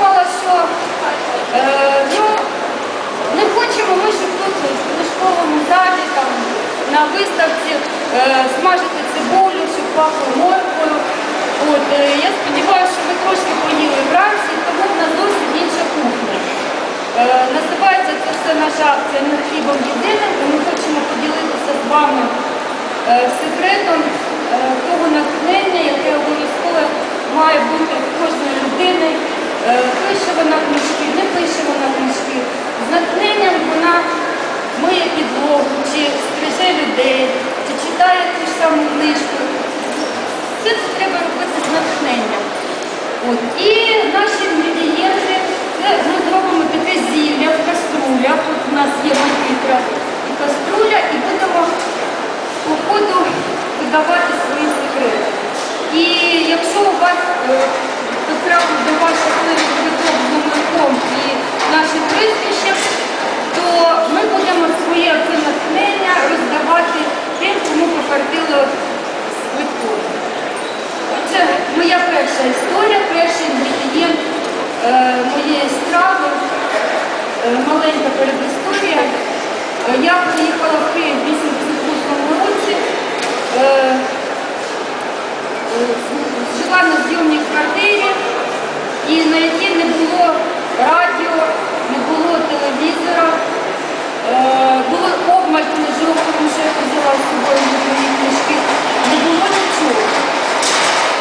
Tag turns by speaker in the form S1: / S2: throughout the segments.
S1: думала, що е, ну, не хочемо ми, щоб тут в книжковому залі, там, на виставці е, смажити цибулю, щоб пахло морквою. От, е, я сподіваюся, що ви трошки поїли вранці, тому в нас зовсім інша кухня. Е, називається це все наша акція «Мир хлібом єдиним, і ми хочемо поділитися з вами е, секретом е, того натхнення, яке обов'язково має бути в кожної людини. Е, Пише вона книжки, не пише вона книжки. З натхненням вона миє підлогу, чи стриже людей, чи читає ту ж саму книжку. Все це треба робити з натхненням. От. І наші інгредієнти, ми зробимо таке зілля в каструлях. От у нас є макітра і каструля, і будемо по ходу видавати свої секрети. І якщо у вас е, потрапить до щасливий квиток з номерком і нашим прізвищем, то ми будемо своє натхнення роздавати тим, кому пофартило з квитком. Отже, моя перша історія, перший інгредієнт е, моєї страви, е, маленька передісторія. Е, я приїхала в Київ в 88 році, е, е, жила на зйомній і на якій не було радіо, не було телевізора, е, було обмаль книжок, тому що я взяла з собою мої книжки, не було нічого.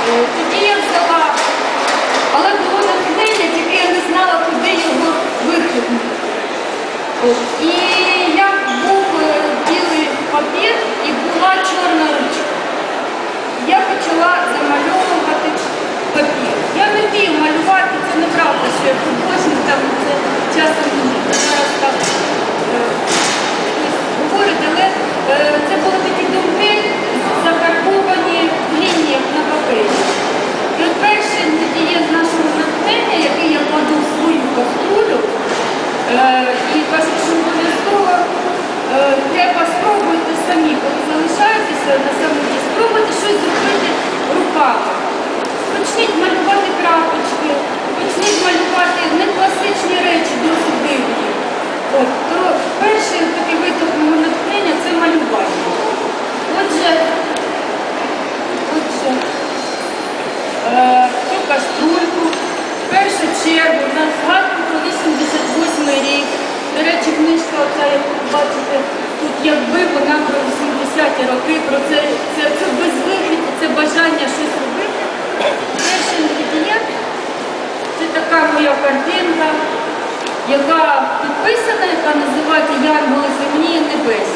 S1: Е, Тоді я взяла, але було натхнення, тільки я не знала, куди його викинути. От. І як був е, білий папір і була чорна ручка. Я почала замальовувати папір. Я не вмію малювати, це неправда, що я художник, там це часом зараз так е, говорить, але е, це були такі думки, закарбовані в лініях на папері. Перший інгредієнт нашого натхнення, який я кладу в свою каструлю, е, і кажу, що обов'язково треба спробувати самі, коли залишаєтеся на самоті, спробуйте щось зробити руками. Почніть малювати крапочки, почніть малювати не класичні речі, досить дивні. От, то перший такий виток мого натхнення це малювання. Отже, отже, е, цю каструльку, в першу чергу на згадку про 88 рік. До речі, книжка, оця, яку ви бачите, тут якби вона про 80-ті роки, про це, це, це безвихідь, це бажання щось робити. Перший інгредієнт це така моя картинка, яка підписана, яка називається Янголи землі і небес.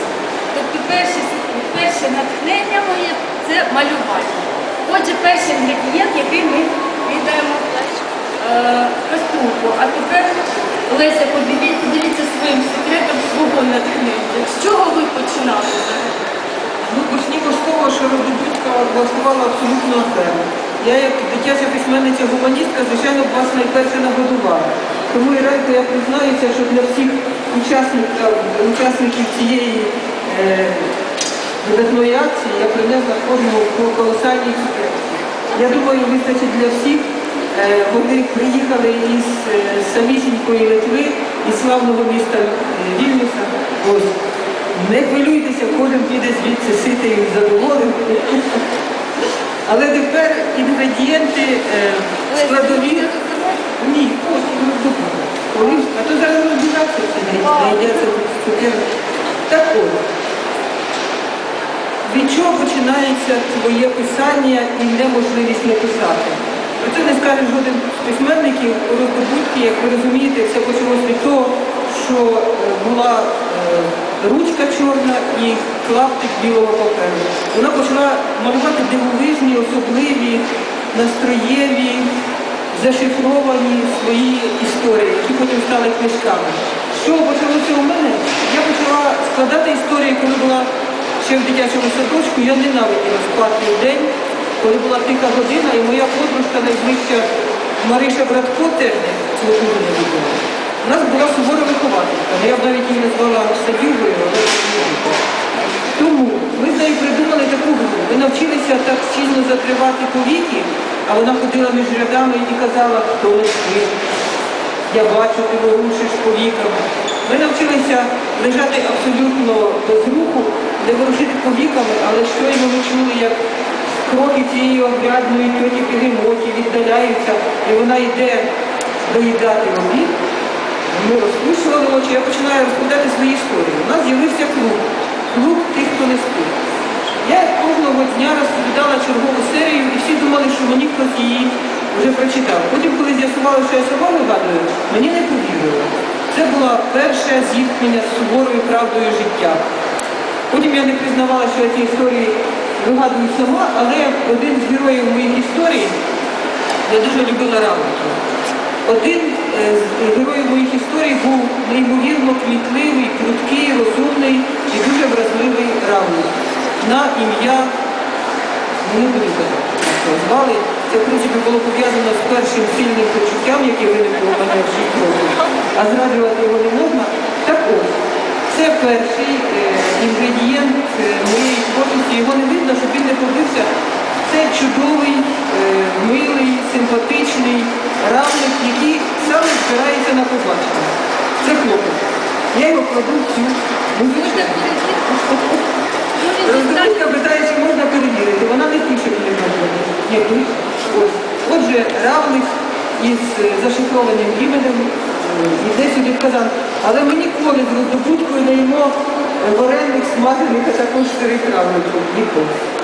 S1: Тобто перше, перше натхнення моє це малювання. Отже, перший інгредієнт, який ми віддаємо е, каструлку. А тепер, Леся, поділіться своїм секретом свого натхнення. З чого ви починали?
S2: Ну, з того, що Родобудька влаштувала абсолютно окремо. Я як дитяча письменниця гуманістка, звичайно, вас найперше нагодувала. Тому і радько я признаюся, що для всіх учасників, учасників цієї е, видатної акції я принесла кожному по колосальній цукерці. Я думаю, вистачить для всіх. Е, Вони приїхали із е, самісінької Литви, із славного міста е, Вільнюса. Ось. Не хвилюйтеся, кожен піде звідси ситий і задоволений. Але тепер інгредієнти складові. Ні, потім ми будемо. А то зараз розбиратися знайдеться цукерки. Так от. Починається твоє писання і неможливість написати? Про це не скаже жоден з письменників у роздобутки, як ви розумієте, все почалося від того, що е, була е, ручка чорна і клаптик білого паперу. Вона почала малювати дивовижні, особливі, настроєві, зашифровані свої історії, які потім стали книжками. Чого почалося у мене? Я почала складати історії, коли була ще в дитячому садочку, я ненавиділа спати в день, коли була тиха година, і моя подружка найближча Мариша Братко теж цього не любила. У нас була сувора вихователька, я б навіть її назвала садівою, але. Тому ми з нею придумали таку гру. Ми навчилися так сильно закривати повіки, а вона ходила між рядами і казала, хто спить, я бачу, ти ворушиш повіками. Ми навчилися лежати абсолютно без руху, не ворушити повіками, але щойно ми чули, як кроки цієї обрядної тьоті Пігемоті віддаляються, і вона йде доїдати обід. Ми розпушували очі, я починаю розповідати свої історії. У нас з'явився клуб, клуб тих, хто не спить. Я кожного дня розповідала чергову серію, і всі думали, що мені хтось її вже прочитав. Потім, коли з'ясували, що я сама вигадую, мені не повірили. Це було перше зіткнення з суворою правдою життя. Потім я не признавала, що я ці історії вигадую сама, але один з героїв моїх історій, я дуже любила равликів. Один е, з героїв моїх історій був неймовірно кмітливий, прудкий, розумний і дуже вразливий равлик на ім'я не буду звали. Це, в принципі, було пов'язано з першим сильним почуттям, яке виникло у мене в 6 років, а зраджувати його не можна. Це перший е, інгредієнт е, моєї творчості. Його не видно, щоб він не побився. Це чудовий, е, милий, симпатичний равник, який саме збирається на побачення. Це хлопець. Я його кладу в цю музичну. Роздобутка питає, чи можна перевірити. Вона не пише, можна. Ні. Ось. Отже, равник із зашифрованим іменем е, десь сюди в казан. Але ми ніколи з роздобуткою не їмо варених, смажених, а також сирих равників. Ніколи.